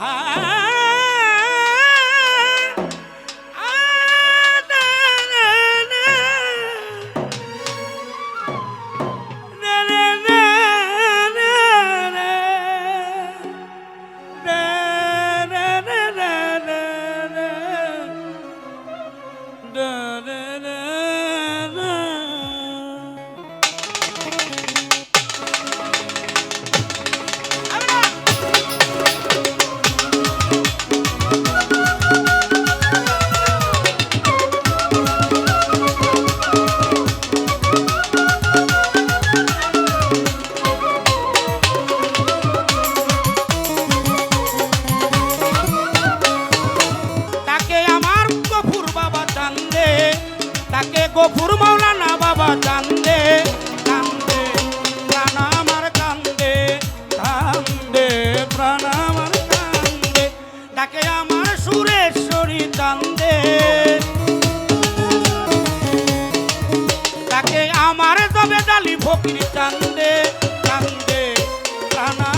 I আমার তবে ডালি ফকির চান্দে চান্দে কানা